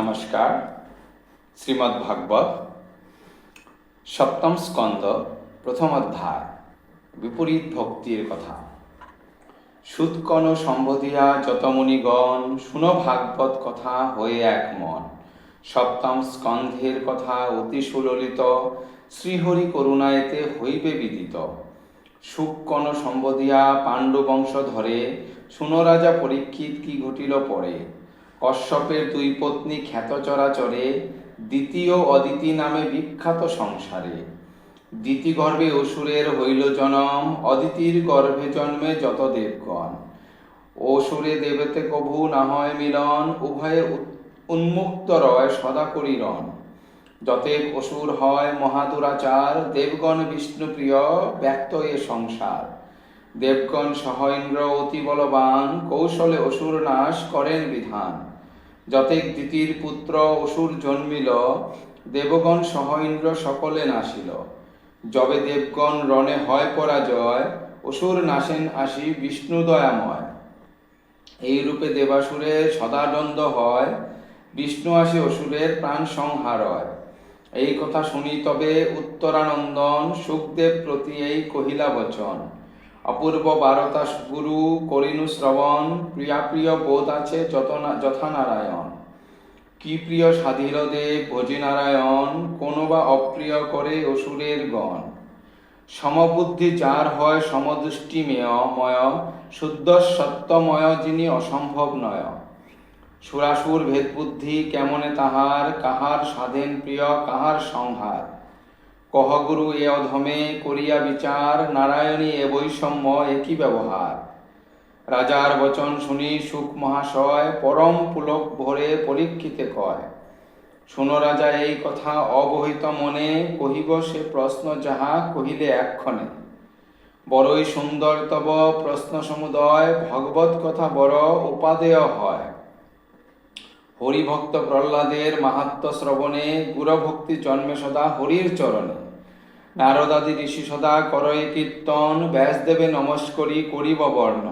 নমস্কার, শ্রীমদ্ ভাগবত, সপ্তম স্কন্দ প্রথম অধ্যায়, বিপরীত ভক্তির কথা। সুৎকন সম্বোধিয়া যত মুনিগণ শুনো ভাগবত কথা হয়ে এক মন। সপ্তম স্কন্ধের কথা অতি সুললিত, শ্রীহরি করুণায়তে হইবে বিদিত। সুকন সম্বোধিয়া পাণ্ডু বংশ ধরে শুনো রাজা পরীক্ষিত কি ঘটিল পরে। কশ্যপের দুই পত্নী খ্যাত চরাচরে দ্বিতীয় অদিতি নামে বিখ্যাত সংসারে। দিতি গর্ভে অসুরের হইল জনম, অদিতির গর্ভে জন্মে যত দেবগণ। অসুরে দেবেতে কভু না হয় মিলন, উভয়ে উন্মুক্ত রয় সদা করিরন। যতেক অসুর হয় মহাদুরাচার, দেবগণ বিষ্ণুপ্রিয়, ব্যক্ত এ সংসার। দেবগণ সহৈন্দ্র অতি বলবান, কৌশলে অসুর নাশ করেন বিধান। যতেক দিতির পুত্র অসুর জন্মিল, দেবগণ সহৈন্দ্র সকলে নাশিল। যবে দেবগণ রণে হয় পরাজয়, অসুর নাশেন আসি বিষ্ণু দয়াময়। এই রূপে দেবাসুরের সদানন্দ হয়, বিষ্ণু আসি অসুরের প্রাণ সংহার হয় এই কথা শুনি তবে উত্তরানন্দন সুখদেব প্রতি এই কহিলা বচন অপূর্ব বারতা গুরু করিনু শ্রবণ, প্রিয়া প্রিয় বোধ আছে যথা নারায়ণ কি প্রিয় সাধির দেব ভোজি নারায়ণ কোনো বা অপ্রিয় করে অসুরের গণ। সমবুদ্ধি যার হয় সমদৃষ্টিমেয় ময় শুদ্ধ সত্যময় যিনি অসম্ভব নয়। সুরাসুর ভেদ বুদ্ধি কেমনে তাহার, কাহার স্বাধীন প্রিয়, কাহার সংহার? কহ গুরু, এ অধমে করিয়া বিচার, নারায়ণী এ বৈষম্য একই ব্যবহার? রাজার বচন শুনি সুখ মহাশয়, পরম পুলক ভরে পরীক্ষিতে কয়। শুনো রাজা, এই কথা অবহিত মনে, কহিব সে প্রশ্ন যাহা কহিলে এক্ষণে বড়ই সুন্দর তব প্রশ্ন সমুদয়, ভগবত কথা বড় উপাদেয় হয়। হরিভক্ত প্রহ্লাদের মাহাত্ম শ্রবণে গুরভক্তি জন্মে সদা হরির চরণে। নারদাদি ঋষি সদা করয়ে কীর্তন, ব্যাসদেবে নমস্করি করিব বর্ণ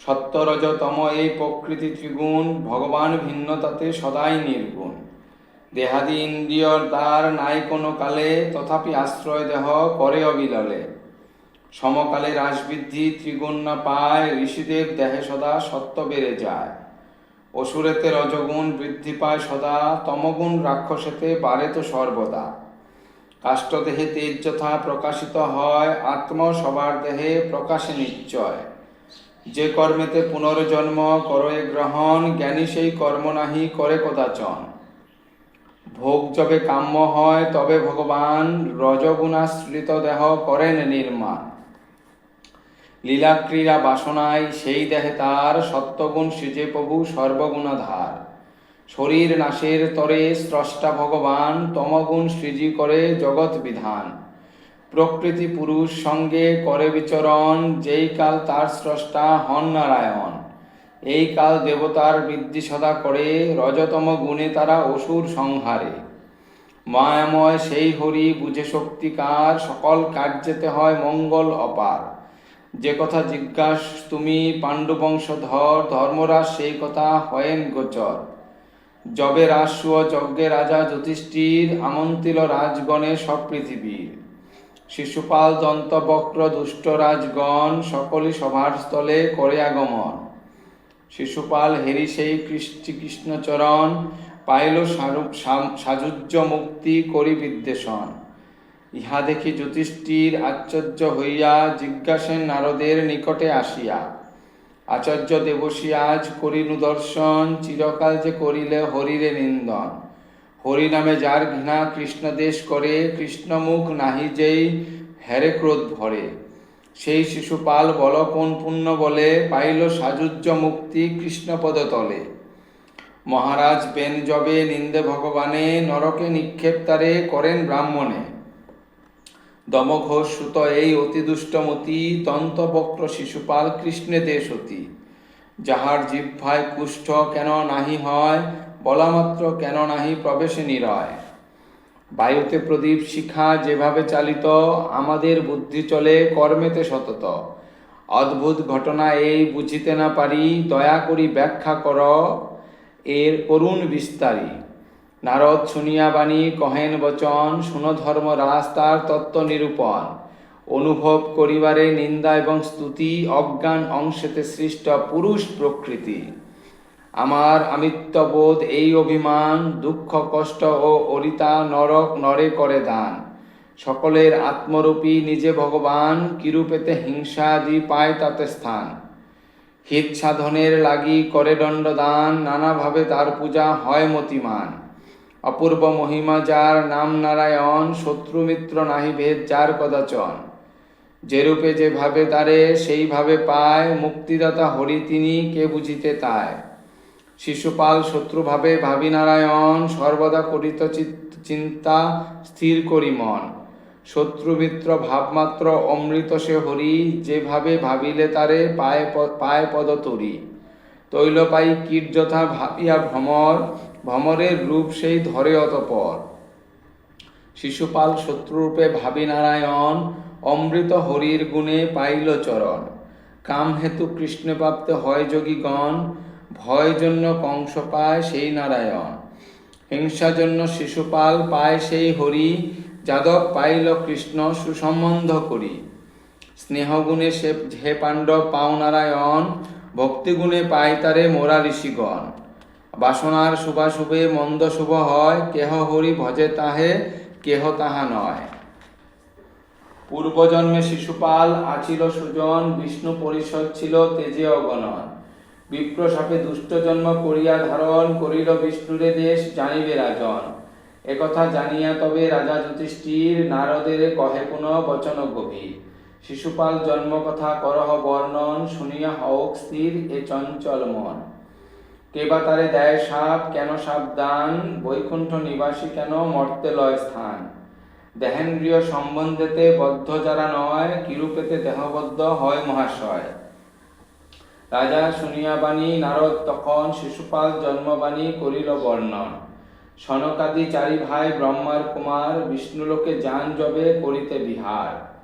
সত্যরজতম এই প্রকৃতি ত্রিগুণ, ভগবান ভিন্নতাতে সদাই নির্গুণ। দেহাদি ইন্দ্রিয়র দ্বার নাই কোনো কালে, তথাপি আশ্রয় দেহ করে অবিললে। সমকালে রাসবৃদ্ধি ত্রিগুণ না পায়, ঋষিদেব দেহে সদা সত্য বেড়ে যায়। অসুরেতে রজগুণ বৃদ্ধি পায় সদা, তমগুণ রাক্ষসেতে বাড়ে তো সর্বদা। কাষ্ঠদেহে তেজ যথা প্রকাশিত হয় আত্ম সবার দেহে প্রকাশে নিশ্চয়। যে কর্মেতে পুনর্জন্ম করয়ে গ্রহণ, জ্ঞানী সেই কর্ম নাহি করে কদাচন। ভোগ যবে কাম্য হয়, তবে ভগবান রজগুণাশ্রিত দেহ করেন নির্মাণ। লীলাক্রীড়া বাসনায় সেই দেহে তার সত্যগুণ সৃজে প্রভু সর্বগুণাধার। শরীর নাশের তরে স্রষ্টা ভগবান তমগুণ সৃজি করে জগৎ বিধান। প্রকৃতি পুরুষ সঙ্গে করে বিচরণ, যেই কাল তার স্রষ্টা হন নারায়ণ। এই কাল দেবতার বৃদ্ধি সদা করে, রজতম গুণে তারা অসুর সংহারে। মায়াময় সেই হরি, বুঝে শক্তিকার সকল কার্যেতে হয় মঙ্গল অপার। যে কথা জিজ্ঞাস তুমি পাণ্ডুবংশধর, ধর্মরাজ, সেই কথা হয়েন গোচর। যবে রাসু যজ্ঞে রাজা যুধিষ্ঠির, আমন্ত্রিল রাজগণে সব পৃথিবীর। শিশুপাল দন্তবক্র দুষ্ট রাজগণ সকলে সভার স্থলে করে আগমন। শিশুপাল হেরি সেই কৃষ্ণচরণ, পাইল সাযুজ্য মুক্তি করি বিদ্বেষণ। ইহা দেখি যুধিষ্ঠির আশ্চর্য হইয়া জিজ্ঞাসেন, নারদের নিকটে আসিয়া? আচার্য দেবশী আজ করিনু দর্শন, চিরকাল যে করিলে হরিরে নিন্দন। হরি নামে যার ঘৃণা কৃষ্ণদেশ করে, কৃষ্ণমুখ নাহি যেই হেরে ক্রোধ ভরে। সেই শিশুপাল বল কোন পুণ্য বলে, পাইল সাযুজ্য মুক্তি কৃষ্ণপদ তলে। মহারাজ বেন জবে নিন্দে ভগবানে, নরকে নিক্ষেপ তারে করেন ব্রাহ্মণে। দমঘোষ সুত এই অতি দুষ্টমতি দন্তবক্র শিশুপাল কৃষ্ণে দেশতি। যাহার জিহ্বায় কুষ্ঠ কেন নাহি হয়, বলামাত্র কেন নাহি প্রবেশে নিরয়। বায়ুতে প্রদীপ শিখা যেভাবে চালিত, আমাদের বুদ্ধি চলে কর্মেতে সতত। অদ্ভুত ঘটনা এই বুঝিতে না পারি, দয়া করি ব্যাখ্যা কর, এর করুণ বিস্তারী। নারদ শুনিয়া বাণী কহেন বচন, শুনো ধর্ম রাজ তার তত্ত্ব নিরূপণ। অনুভব করিবারে নিন্দা এবং স্তুতি, অজ্ঞান অংশেতে সৃষ্ট পুরুষ প্রকৃতি। আমার আমিত্ববোধ এই অভিমান, দুঃখ, কষ্ট ও অরিতা নরক নরে করে দান। সকলের আত্মরূপী নিজে ভগবান, কিরূপেতে হিংসাদি পায় তাতে স্থান। হিত সাধনের লাগি করে দণ্ডদান, নানাভাবে তার পূজা হয় মতিমান। অপূর্ব মহিমা যার নাম নারায়ণ, শত্রু মিত্র নাহি ভেদ যার কদাচন। যেরূপে যেভাবে তারে সেইভাবে পায়, মুক্তিদাতা হরি তিনি, কে বুঝিতে তাই শিশুপাল শত্রুভাবে ভাবি নারায়ণ, সর্বদা করিত চিন্তা স্থির করি মন। শত্রু মিত্র ভাবমাত্র অমৃত সে হরি যেভাবে ভাবিলে তারে পায় পায় পদতরি। তৈল পাই কীট যথা ভাবিয়া ভ্রমর ভ্রমরের রূপ সেই ধরে অতপর। শিশুপাল শত্রুরূপে ভাবি নারায়ণ, অমৃত হরির গুণে পাইল চরণ। কাম হেতু কৃষ্ণ প্রাপ্ত হয় যোগীগণ, ভয় জন্য কংস পায় সেই নারায়ণ। হিংসা জন্য শিশুপাল পায় সেই হরি, যাদব পাইল কৃষ্ণ সুসম্বন্ধ করি। স্নেহগুণে সে হে পাণ্ডব পাও নারায়ণ ভক্তিগুণে পাই তারে মোরা ঋষিগণ। বাসনার শুভাশুভে মন্দ শুভ হয়, কেহ হরি ভজে তাহে, কেহ তাহা নয়। পূর্বজন্মে শিশুপাল আছিল সুজন, বিষ্ণু পরিষদ ছিল তেজে অগণন। বিপ্র সাপে দুষ্ট জন্ম করিয়া ধারণ, করিল বিষ্ণুরে দেশ, জানিবে রাজন। একথা জানিয়া তবে রাজা যুধিষ্ঠির নারদের কহে পুন, বচন গভীর। শিশুপাল জন্ম কথা করহ বর্ণন, শুনিয়া হওক স্থির, এ চঞ্চল মন। কেবা তারে দেয় সাপ, কেন সাপ সাবধান বৈকুণ্ঠ নিবাসী কেন মর্তে লয় স্থান? দেহেন্দ্রিয় সম্বন্ধেতে বদ্ধ যারা নয়, কিরূপেতে দেহবদ্ধ হয় মহাশয়? রাজা শুনিয়া বাণী, নারদ তখন শিশুপাল জন্মবাণী করিল বর্ণন। সনকাদি চারি ভাই ব্রহ্মার কুমার, বিষ্ণুলোকে যান জবে করিতে বিহার।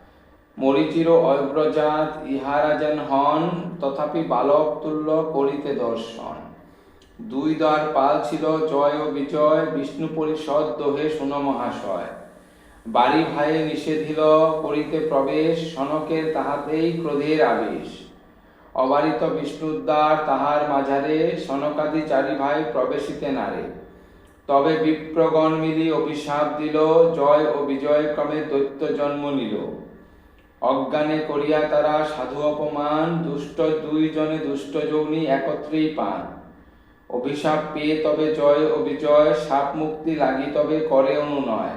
মরিচির অগ্রজাত ইহারা যেন হন, তথাপি বালক তুল্য করিতে দর্শন। দুই দ্বার পাল ছিল, জয় ও বিজয়, বিষ্ণু পরিষদ, দোহে শুন মহাশয়। বাড়ি ভাইয়ে নিষেধিল করিতে প্রবেশ সনকের তাহাতেই ক্রোধের আবেশ। অবারিত বিষ্ণুদ্বার তাহার মাঝারে, সনকাদি চারি ভাই প্রবেশিতে নারে তবে বিপ্রগণ মিলি অভিশাপ দিল, জয় ও বিজয় ক্রমে দৈত্য জন্ম নিল। অজ্ঞানে করিয়া তারা সাধু অপমান, দুষ্ট দুইজনে দুষ্ট যৌনি একত্রেই পান। অভিশাপ পেয়ে তবে জয় ও বিজয় সাপ মুক্তি লাগি তবে করে অনুনয়।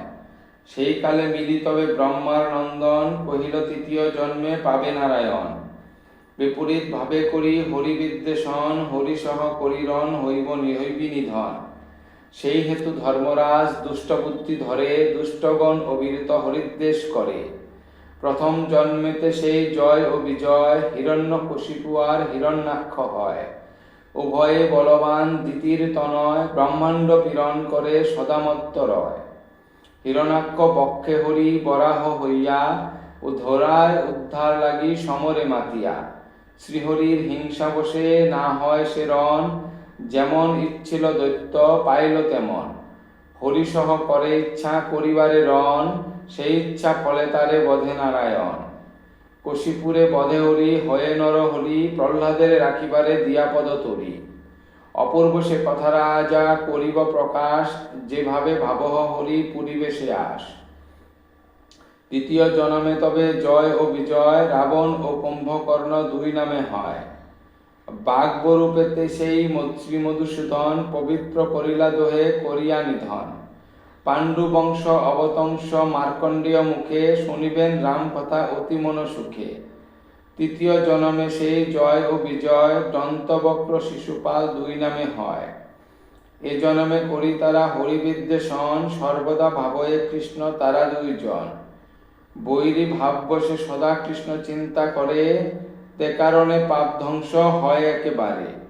সেই কালে মিলি তবে ব্রহ্মার নন্দন, কহিল তৃতীয় জন্মে পাবে নারায়ণ। বিপরীত ভাবে করি হরি বিদ্বেষণ হরি সহ করিরণ হইব হইবি নিধন সেই হেতু ধর্মরাজ দুষ্ট বুদ্ধি ধরে, দুষ্টগণ অবিরত হরিদ্বেষ করে। প্রথম জন্মেতে সেই জয় ও বিজয় হিরণ্য কশিপু আর হিরণ্যাক্ষ হয়। উভয়ে বলবান দ্বিতীর তনয় ব্রহ্মাণ্ড পীড়ন করে সদামত্ত রয়। হিরণাক্ষ বক্ষে হরি বরাহ হইয়া ও ধরায় উদ্ধার লাগি সমরে মাতিয়া। শ্রীহরির হিংসা বসে না হয় সে রণ, যেমন ইচ্ছিল দৈত্য পাইল তেমন। হরিসহ করে ইচ্ছা করিবারে রণ, সেই ইচ্ছা ফলে তারে বধে নারায়ণ। কশিপুরে বধে হরি হয়ে নর হরি প্রহ্লাদের রাখিবারে দিয়াপদ তরি অপূর্ব সে কথা রাজা করিব প্রকাশ, যেভাবে ভাবহ হরি পরিবেশে আস দ্বিতীয় জনমে তবে জয় ও বিজয়, রাবণ ও কুম্ভকর্ণ দুই নামে হয়। বাঘবরূপেতে সেই ম- শ্রী মধুসূদন পবিত্র করিলা দোহে করিয়া নিধন। পাণ্ডু বংশ অবতংশ মার্কণ্ডীয় মুখে শুনিবেন রাম কথা অতি মন সুখে তৃতীয় জনমে সেই জয় ও বিজয় দন্তবক্র শিশুপাল দুই নামে হয়। এ জনমে করি তারা হরিবিদ্বেষণ, সর্বদা ভাবয়ে কৃষ্ণ তারা দুইজন। বৈরী ভাব বসে সদা কৃষ্ণ চিন্তা করে, তে কারণে পাপ ধ্বংস হয় একেবারে।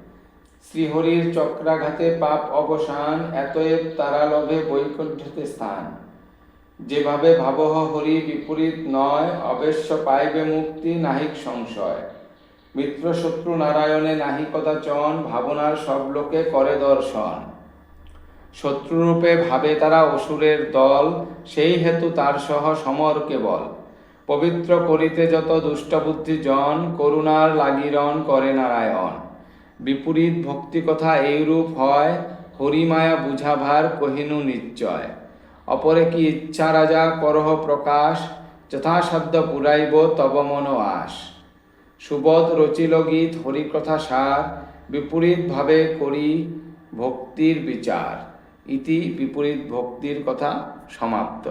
শ্রীহরির চক্রাঘাতে পাপ অবসান, এতএব তারা লভে বৈকুণ্ঠতে স্থান। যেভাবে ভাবহ হরি বিপরীত নয়, অবশ্য পাইবে মুক্তি নাহিক সংশয়। মিত্র শত্রু নারায়ণে নাহি কদাচন, ভাবনার সব লোকে করে দর্শন। শত্রুরূপে ভাবে তারা অসুরের দল, সেই হেতু তার সহ সমর কেবল। পবিত্র করিতে যত দুষ্টবুদ্ধি জন করুণার লাগিরণ করে নারায়ণ। বিপরীত ভক্তি কথা এইরূপ হয়, হরিমায়া বুঝাভার কহিনু নিশ্চয়। অপরে কি ইচ্ছা রাজা, করহ প্রকাশ, যথাসাধ্য পুরাইব তব মন আশ। সুবোধ রচিল গীত, হরিকথা সার বিপরীত ভাবে করি ভক্তির বিচার। ইতি বিপরীত ভক্তির কথা সমাপ্ত।